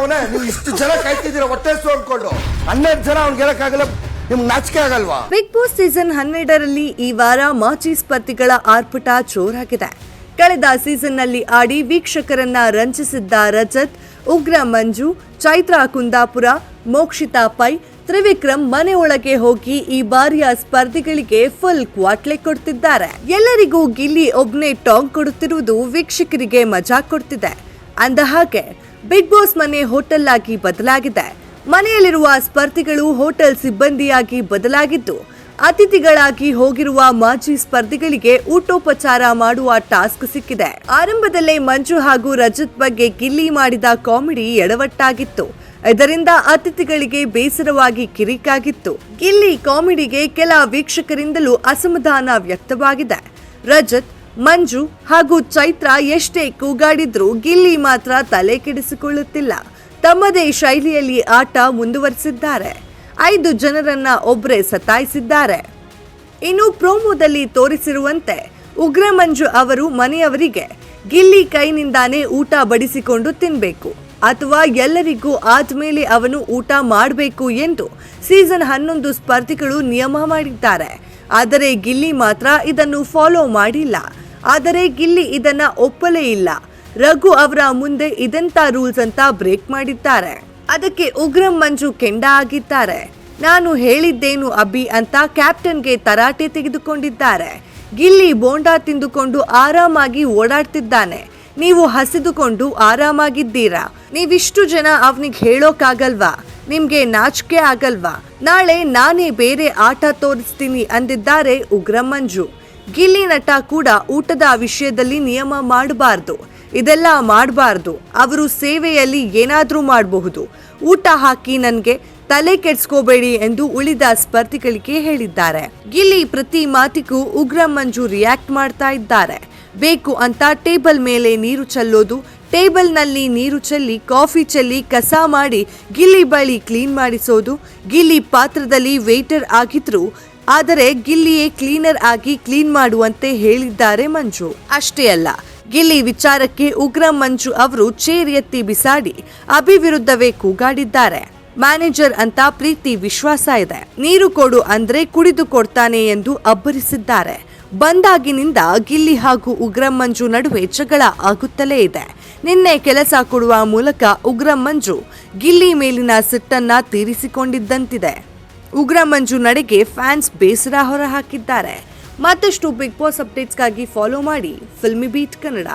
ಅವನೇ? ನೀವು ಇಷ್ಟು ಜನ ಕಾಯ್ತಿದ್ದೀರ? ಹೊಟ್ಟೆ ಅನ್ಕೊಂಡು. ಹನ್ನೆರಡು ಜನ ಅವ್ನ್ ಗೆಲ್ಲಕ್ಕಾಗಲ್ಲ ನಿಮ್ಗೆ ನಾಚಿಕೆ ಆಗಲ್ವಾ? ಬಿಗ್ ಬಾಸ್ ಸೀಸನ್ ಹನ್ನೆರಡರಲ್ಲಿ ಈ ವಾರ ಮಾಜಿ ಸ್ಪರ್ಧಿಗಳ ಆರ್ಭಟ ಜೋರಾಗಿದೆ. ಕಳೆದ ಸೀಸನ್ನಲ್ಲಿ ಆಡಿ ವೀಕ್ಷಕರನ್ನ ರಂಜಿಸಿದ್ದ ರಜತ್, ಉಗ್ರ ಮಂಜು, ಚೈತ್ರಾ ಕುಂದಾಪುರ, ಮೋಕ್ಷಿತಾ ಪೈ, ತ್ರಿವಿಕ್ರಮ್ ಮನೆ ಒಳಗೆ ಹೋಗಿ ಈ ಬಾರಿಯ ಸ್ಪರ್ಧಿಗಳಿಗೆ ಫುಲ್ ಕ್ವಾಟ್ಲೆ ಕೊಡ್ತಿದ್ದಾರೆ. ಎಲ್ಲರಿಗೂ ಗಿಲ್ಲಿ ಒಬ್ನೇ ಟಾಂಗ್ ಕೊಡುತ್ತಿರುವುದು ವೀಕ್ಷಕರಿಗೆ ಮಜಾ ಕೊಡ್ತಿದೆ. ಅಂದ ಹಾಗೆ ಬಿಗ್ ಬಾಸ್ ಮನೆ ಹೋಟೆಲ್ ಆಗಿ ಬದಲಾಗಿದೆ. ಮನೆಯಲ್ಲಿರುವ ಸ್ಪರ್ಧಿಗಳು ಹೋಟೆಲ್ ಸಿಬ್ಬಂದಿಯಾಗಿ ಬದಲಾಗಿದ್ದು, ಅತಿಥಿಗಳಾಗಿ ಹೋಗಿರುವ ಮಾಜಿ ಸ್ಪರ್ಧಿಗಳಿಗೆ ಊಟೋಪಚಾರ ಮಾಡುವ ಟಾಸ್ಕ್ ಸಿಕ್ಕಿದೆ. ಆರಂಭದಲ್ಲೇ ಮಂಜು ಹಾಗೂ ರಜತ್ ಬಗ್ಗೆ ಗಿಲ್ಲಿ ಮಾಡಿದ ಕಾಮಿಡಿ ಎಡವಟ್ಟಾಗಿತ್ತು. ಇದರಿಂದ ಅತಿಥಿಗಳಿಗೆ ಬೇಸರವಾಗಿ ಕಿರಿಕಾಗಿತ್ತು. ಗಿಲ್ಲಿ ಕಾಮಿಡಿಗೆ ಕೆಲ ವೀಕ್ಷಕರಿಂದಲೂ ಅಸಮಾಧಾನ ವ್ಯಕ್ತವಾಗಿದೆ. ರಜತ್ ಮಂಜು ಹಾಗೂ ಚೈತ್ರ ಎಷ್ಟೇ ಕೂಗಾಡಿದ್ರೂ ಗಿಲ್ಲಿ ಮಾತ್ರ ತಲೆ ಕೆಡಿಸಿಕೊಳ್ಳುತ್ತಿಲ್ಲ. ತಮ್ಮದೇ ಶೈಲಿಯಲ್ಲಿ ಆಟ ಮುಂದುವರಿಸಿದ್ದಾರೆ. ಐದು ಜನರನ್ನ ಒಬ್ಬರೇ ಸತಾಯಿಸಿದ್ದಾರೆ. ಇನ್ನು ಪ್ರೋಮೋದಲ್ಲಿ ತೋರಿಸಿರುವಂತೆ ಉಗ್ರ ಮಂಜು ಅವರು ಮನೆಯವರಿಗೆ ಗಿಲ್ಲಿ ಕೈನಿಂದಾನೇ ಊಟ ಬಡಿಸಿಕೊಂಡು ತಿನ್ನಬೇಕು ಅಥವಾ ಎಲ್ಲರಿಗೂ ಆದ್ಮೇಲೆ ಅವನು ಊಟ ಮಾಡಬೇಕು ಎಂದು ಸೀಸನ್ ಹನ್ನೊಂದು ಸ್ಪರ್ಧಿಗಳು ನಿಯಮ ಮಾಡಿದ್ದಾರೆ. ಆದರೆ ಗಿಲ್ಲಿ ಮಾತ್ರ ಇದನ್ನು ಫಾಲೋ ಮಾಡಿಲ್ಲ. ಆದರೆ ಗಿಲ್ಲಿ ಇದನ್ನ ಒಪ್ಪಲೇ ಇಲ್ಲ. ರಘು ಅವರ ಮುಂದೆ ಇದಂತ ರೂಲ್ಸ್ ಅಂತ ಬ್ರೇಕ್ ಮಾಡಿದ್ದಾರೆ. ಅದಕ್ಕೆ ಉಗ್ರಂ ಮಂಜು ಕೆಂಡ ಆಗಿದ್ದಾರೆ. ನಾನು ಹೇಳಿದ್ದೇನು ಅಬ್ಬಿ ಅಂತ ಕ್ಯಾಪ್ಟನ್ಗೆ ತರಾಟೆ ತೆಗೆದುಕೊಂಡಿದ್ದಾರೆ. ಗಿಲ್ಲಿ ಬೋಂಡಾ ತಿಂದುಕೊಂಡು ಆರಾಮಾಗಿ ಓಡಾಡ್ತಿದ್ದಾನೆ. ನೀವು ಹಸಿದುಕೊಂಡು ಆರಾಮಾಗಿದ್ದೀರಾ? ನೀವಿಷ್ಟು ಜನ ಅವನಿಗೆ ಹೇಳೋಕ್ಕಾಗಲ್ವಾ ನಿಮ್ಗೆ ನಾಚಿಕೆ ಆಗಲ್ವಾ? ನಾಳೆ ನಾನೇ ಬೇರೆ ಆಟ ತೋರಿಸ್ತೀನಿ ಅಂದಿದ್ದಾರೆ ಉಗ್ರಂ ಮಂಜು. ಗಿಲ್ಲಿ ನಟ ಕೂಡ ಊಟದ ವಿಷಯದಲ್ಲಿ ನಿಯಮ ಮಾಡಬಾರ್ದು. ಇದೆಲ್ಲ ಮಾಡಬಾರ್ದು. ಅವರು ಸೇವೆಯಲ್ಲಿ ಏನಾದರೂ ಮಾಡಬಹುದು. ಊಟ ಹಾಕಿ ನನಗೆ ತಲೆ ಕೆಡಿಸ್ಕೋಬೇಡಿ ಎಂದು ಉಳಿದ ಸ್ಪರ್ಧಿಗಳಿಗೆ ಹೇಳಿದ್ದಾರೆ. ಗಿಲ್ಲಿ ಪ್ರತಿ ಮಾತಿಗೂ ಉಗ್ರ ಮಂಜು ರಿಯಾಕ್ಟ್ ಮಾಡ್ತಾ ಇದ್ದಾರೆ. ಬೇಕು ಅಂತ ಟೇಬಲ್ ಮೇಲೆ ನೀರು ಚೆಲ್ಲೋದು, ಟೇಬಲ್ನಲ್ಲಿ ನೀರು ಚೆಲ್ಲಿ ಕಾಫಿ ಚೆಲ್ಲಿ ಕಸ ಮಾಡಿ ಗಿಲ್ಲಿ ಬಳಿ ಕ್ಲೀನ್ ಮಾಡಿಸೋದು, ಗಿಲ್ಲಿ ಪಾತ್ರದಲ್ಲಿ ವೇಟರ್ ಆಗಿದ್ರು ಆದರೆ ಗಿಲ್ಲಿಯೇ ಕ್ಲೀನರ್ ಆಗಿ ಕ್ಲೀನ್ ಮಾಡುವಂತೆ ಹೇಳಿದ್ದಾರೆ ಮಂಜು. ಅಷ್ಟೇ ಅಲ್ಲ, ಗಿಲ್ಲಿ ವಿಚಾರಕ್ಕೆ ಉಗ್ರ ಮಂಜು ಅವರು ಚೇರ್ ಎತ್ತಿ ಬಿಸಾಡಿ ಅಭಿ ವಿರುದ್ಧವೇ ಕೂಗಾಡಿದ್ದಾರೆ. ಮ್ಯಾನೇಜರ್ ಅಂತ ಪ್ರೀತಿ ವಿಶ್ವಾಸ ಇದೆ. ನೀರು ಕೊಡು ಅಂದ್ರೆ ಕುಡಿದು ಕೊಡ್ತಾನೆ ಎಂದು ಅಬ್ಬರಿಸಿದ್ದಾರೆ. ಬಂದಾಗಿನಿಂದ ಗಿಲ್ಲಿ ಹಾಗೂ ಉಗ್ರಂ ಮಂಜು ನಡುವೆ ಜಗಳ ಆಗುತ್ತಲೇ ಇದೆ. ನಿನ್ನೆ ಕೆಲಸ ಕೊಡುವ ಮೂಲಕ ಉಗ್ರಂ ಮಂಜು ಗಿಲ್ಲಿ ಮೇಲಿನ ಸಿಟ್ಟನ್ನ ತೀರಿಸಿಕೊಂಡಿದ್ದಂತಿದೆ. ಉಗ್ರ ಮಂಜು ನಡೆಗೆ ಫ್ಯಾನ್ಸ್ ಬೇಸರ ಹೊರಹಾಕಿದ್ದಾರೆ. ಮತ್ತಷ್ಟು ಬಿಗ್ ಬಾಸ್ ಅಪ್ಡೇಟ್ಸ್ಗಾಗಿ ಫಾಲೋ ಮಾಡಿ. Filmibeat Kannada.